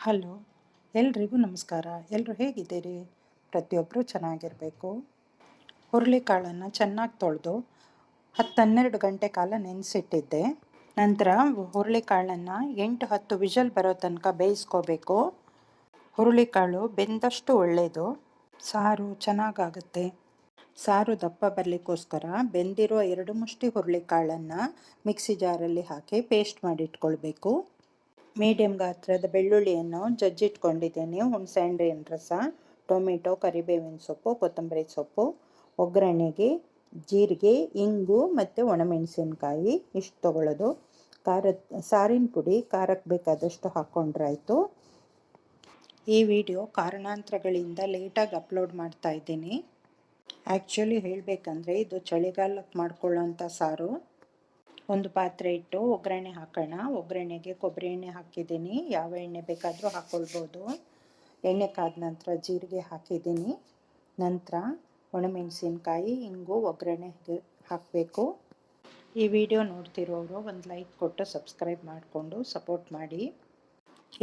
Hello, ಎಲ್ರಿಗೂ ನಮಸ್ಕಾರ. ಎಲ್ಲರೂ ಹೇಗಿದ್ದೀರಿ? ಪ್ರತಿಯೊಬ್ಬರು ಚೆನ್ನಾಗಿರಬೇಕು. ಹುರುಳಿಕಾಳನ್ನು ಚೆನ್ನಾಗಿ ತೊಳೆದು ಹನ್ನೆರಡು ಗಂಟೆ ಕಾಲ ನೆನೆಸಿಟ್ಟಿದ್ದೆ. ನಂತರ ಹುರುಳಿಕಾಳನ್ನು ಎಂಟು ಹತ್ತು ವಿಷಲ್ ಬರೋ ತನಕ ಬೇಯಿಸ್ಕೋಬೇಕು. ಹುರುಳಿಕಾಳು ಬೆಂದಷ್ಟು ಒಳ್ಳೆಯದು ಸಾರು ಚೆನ್ನಾಗಾಗುತ್ತೆ. ಸಾರು ದಪ್ಪ ಬರಲಿಕ್ಕೋಸ್ಕರ ಬೆಂದಿರೋ ಎರಡು ಮುಷ್ಟಿ ಹುರುಳಿಕಾಳನ್ನು ಮಿಕ್ಸಿ ಜಾರಲ್ಲಿ ಹಾಕಿ ಪೇಸ್ಟ್ ಮಾಡಿ ಇಟ್ಕೊಳ್ಬೇಕು ಮೀಡಿಯಮ್ ಗಾತ್ರದ ಬೆಳ್ಳುಳ್ಳಿಯನ್ನು ಜಜ್ಜಿಟ್ಕೊಂಡಿದ್ದೀನಿ. ಹುಣಸೆ ಹಣ್ಣಿನ ರಸ, ಟೊಮೆಟೊ, ಕರಿಬೇವಿನ ಸೊಪ್ಪು, ಕೊತ್ತಂಬರಿ ಸೊಪ್ಪು, ಒಗ್ಗರಣೆಗೆ, ಜೀರಿಗೆ, ಇಂಗು ಮತ್ತು ಒಣಮೆಣಸಿನ್ಕಾಯಿ. ಇಷ್ಟು ತೊಗೊಳ್ಳೋದು. ಖಾರದ ಸಾರಿನ ಪುಡಿ, ಖಾರಕ್ಕೆ ಬೇಕಾದಷ್ಟು ಹಾಕ್ಕೊಂಡ್ರಾಯ್ತು ಈ ವಿಡಿಯೋ ಕಾರಣಾಂತರಗಳಿಂದ ಲೇಟಾಗಿ ಅಪ್ಲೋಡ್ ಮಾಡ್ತಾ ಇದ್ದೀನಿ. ಆ್ಯಕ್ಚುಲಿ ಹೇಳಬೇಕಂದ್ರೆ, ಇದು ಚಳಿಗಾಲಕ್ಕೆ ಮಾಡ್ಕೊಳ್ಳೋಂಥ ಸಾರು. ಒಂದು ಪಾತ್ರೆ ಇಟ್ಟು ಒಗ್ಗರಣೆ ಹಾಕೋಣ. ಒಗ್ಗರಣೆಗೆ ಕೊಬ್ಬರಿ ಎಣ್ಣೆ ಹಾಕಿದ್ದೀನಿ. ಯಾವ ಎಣ್ಣೆ ಬೇಕಾದರೂ ಹಾಕ್ಕೊಳ್ಬೋದು ಎಣ್ಣೆ ಕಾದ ನಂತರ ಜೀರಿಗೆ ಹಾಕಿದ್ದೀನಿ. ನಂತರ ಒಣಮೆಣಸಿನ್ಕಾಯಿ ಹಿಂಗು ಒಗ್ಗರಣೆ ಹಾಕಬೇಕು. ಈ ವಿಡಿಯೋ ನೋಡ್ತಿರೋರು ಒಂದು ಲೈಕ್ ಕೊಟ್ಟು ಸಬ್ಸ್ಕ್ರೈಬ್ ಮಾಡಿಕೊಂಡು ಸಪೋರ್ಟ್ ಮಾಡಿ.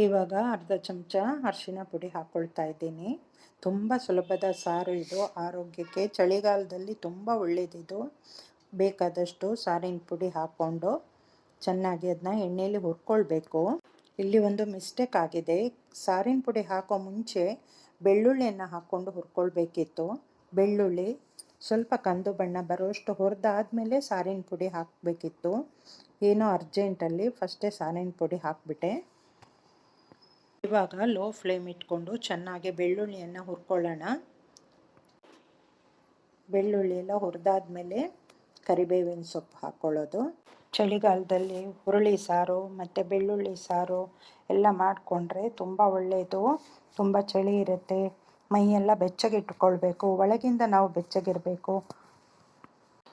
ಇವಾಗ ಅರ್ಧ ಚಮಚ ಅರಿಶಿನ ಪುಡಿ ಹಾಕ್ಕೊಳ್ತಾ ಇದ್ದೀನಿ. ತುಂಬ ಸುಲಭದ ಸಾರು ಇದು. ಆರೋಗ್ಯಕ್ಕೆ ಚಳಿಗಾಲದಲ್ಲಿ ತುಂಬ ಒಳ್ಳೆಯದಿದು ಬೇಕಾದಷ್ಟು ಸಾರಿನ ಪುಡಿ ಹಾಕ್ಕೊಂಡು ಚೆನ್ನಾಗಿ ಅದನ್ನ ಎಣ್ಣೆಯಲ್ಲಿ ಹುರ್ಕೊಳ್ಬೇಕು. ಇಲ್ಲಿ ಒಂದು ಮಿಸ್ಟೇಕ್ ಆಗಿದೆ. ಸಾರಿನ ಪುಡಿ ಹಾಕೋ ಮುಂಚೆ ಬೆಳ್ಳುಳ್ಳಿಯನ್ನು ಹಾಕ್ಕೊಂಡು ಹುರ್ಕೊಳ್ಬೇಕಿತ್ತು. ಬೆಳ್ಳುಳ್ಳಿ, ಸ್ವಲ್ಪ ಕಂದು ಬಣ್ಣ ಬರುವಷ್ಟು ಹುರಿದಾದ್ಮೇಲೆ ಸಾರಿನ ಪುಡಿ ಹಾಕಬೇಕಿತ್ತು. ಏನೋ ಅರ್ಜೆಂಟಲ್ಲಿ ಫಸ್ಟೇ ಸಾರಿನ ಪುಡಿ ಹಾಕಿಬಿಟ್ಟೆ. ಇವಾಗ ಲೋ ಫ್ಲೇಮ್ ಇಟ್ಕೊಂಡು ಚೆನ್ನಾಗಿ ಬೆಳ್ಳುಳ್ಳಿಯನ್ನು ಹುರ್ಕೊಳ್ಳೋಣ. ಬೆಳ್ಳುಳ್ಳಿ ಎಲ್ಲ ಹುರಿದಾದ್ಮೇಲೆ ಕರಿಬೇವಿನ ಸೊಪ್ಪು ಹಾಕ್ಕೊಳ್ಳೋದು ಚಳಿಗಾಲದಲ್ಲಿ ಹುರುಳಿ ಸಾರು ಮತ್ತು ಬೆಳ್ಳುಳ್ಳಿ ಸಾರು ಎಲ್ಲ ಮಾಡಿಕೊಂಡ್ರೆ ತುಂಬ ಒಳ್ಳೆಯದು ತುಂಬ ಚಳಿ ಇರುತ್ತೆ. ಮೈಯೆಲ್ಲ ಬೆಚ್ಚಗಿಟ್ಕೊಳ್ಬೇಕು ಒಳಗಿಂದ ನಾವು ಬೆಚ್ಚಗಿರಬೇಕು.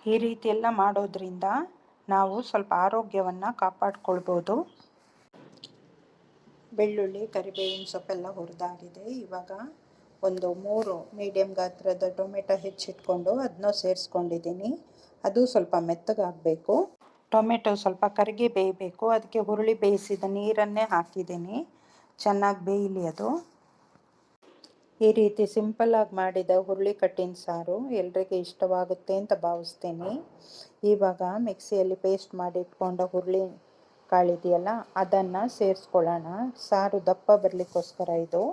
ಈ ರೀತಿ ಎಲ್ಲ ಮಾಡೋದ್ರಿಂದ ನಾವು ಸ್ವಲ್ಪ ಆರೋಗ್ಯವನ್ನು ಕಾಪಾಡ್ಕೊಳ್ಬೋದು. ಬೆಳ್ಳುಳ್ಳಿ, ಕರಿಬೇವಿನ ಸೊಪ್ಪೆಲ್ಲ ಹುರಿದಾಗಿದೆ. ಇವಾಗ ಒಂದು ಮೂರು ಮೀಡಿಯಮ್ ಗಾತ್ರದ ಟೊಮೆಟೊ ಹೆಚ್ಚಿಟ್ಕೊಂಡು ಅದನ್ನ ಸೇರಿಸ್ಕೊಂಡಿದ್ದೀನಿ. ಅದು ಸ್ವಲ್ಪ ಮೆತ್ತಗಾಗಬೇಕು. ಟೊಮೆಟೊ ಸ್ವಲ್ಪ ಕರಗಿ ಬೇಯಬೇಕು. ಅದಕ್ಕೆ ಹುರುಳಿ ಬೇಯಿಸಿದ ನೀರನ್ನೇ ಹಾಕಿದ್ದೀನಿ. ಚೆನ್ನಾಗಿ ಬೇಯಲಿ ಅದು. ಈ ರೀತಿ ಸಿಂಪಲ್ಲಾಗಿ ಮಾಡಿದ ಹುರುಳಿ ಕಟ್ಟಿನ ಸಾರು ಎಲ್ರಿಗೆ ಇಷ್ಟವಾಗುತ್ತೆ ಅಂತ ಭಾವಿಸ್ತೀನಿ. ಇವಾಗ ಮಿಕ್ಸಿಯಲ್ಲಿ ಪೇಸ್ಟ್ ಮಾಡಿ ಇಟ್ಕೊಂಡ ಹುರುಳಿ ಕಾಳಿದೆಯಲ್ಲ, ಅದನ್ನು ಸೇರಿಸ್ಕೊಳ್ಳೋಣ. ಸಾರು ದಪ್ಪ ಬರಲಿಕ್ಕೋಸ್ಕರ ಇದು.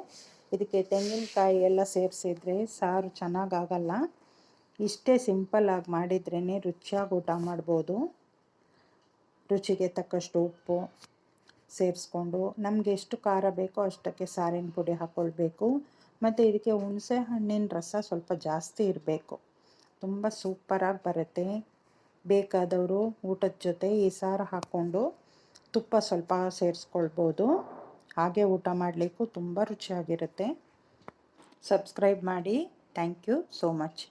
ಇದಕ್ಕೆ ತೆಂಗಿನಕಾಯಿ ಎಲ್ಲ ಸೇರಿಸಿದರೆ ಸಾರು ಚೆನ್ನಾಗಾಗಲ್ಲ ಇಷ್ಟೇ ಸಿಂಪಲ್ಲಾಗಿ ಮಾಡಿದ್ರೇ ರುಚಿಯಾಗಿ ಊಟ ಮಾಡ್ಬೋದು. ರುಚಿಗೆ ತಕ್ಕಷ್ಟು ಉಪ್ಪು ಸೇರಿಸ್ಕೊಂಡು ನಮಗೆ ಎಷ್ಟು ಖಾರ ಬೇಕೋ ಅಷ್ಟಕ್ಕೆ ಸಾರಿನ ಪುಡಿ ಹಾಕ್ಕೊಳ್ಬೇಕು ಮತ್ತು ಇದಕ್ಕೆ ಹುಣಸೆ ಹಣ್ಣಿನ ರಸ ಸ್ವಲ್ಪ ಜಾಸ್ತಿ ಇರಬೇಕು. ತುಂಬ ಸೂಪರಾಗಿ ಬರುತ್ತೆ. ಬೇಕಾದವರು ಊಟದ ಜೊತೆ ಈ ಸಾರು ಹಾಕ್ಕೊಂಡು ತುಪ್ಪ ಸ್ವಲ್ಪ ಸೇರಿಸ್ಕೊಳ್ಬೋದು. ಹಾಗೆ ಊಟ ಮಾಡಲಿಕ್ಕೂ ತುಂಬ ರುಚಿಯಾಗಿರುತ್ತೆ. ಸಬ್ಸ್ಕ್ರೈಬ್ ಮಾಡಿ. Thank you so much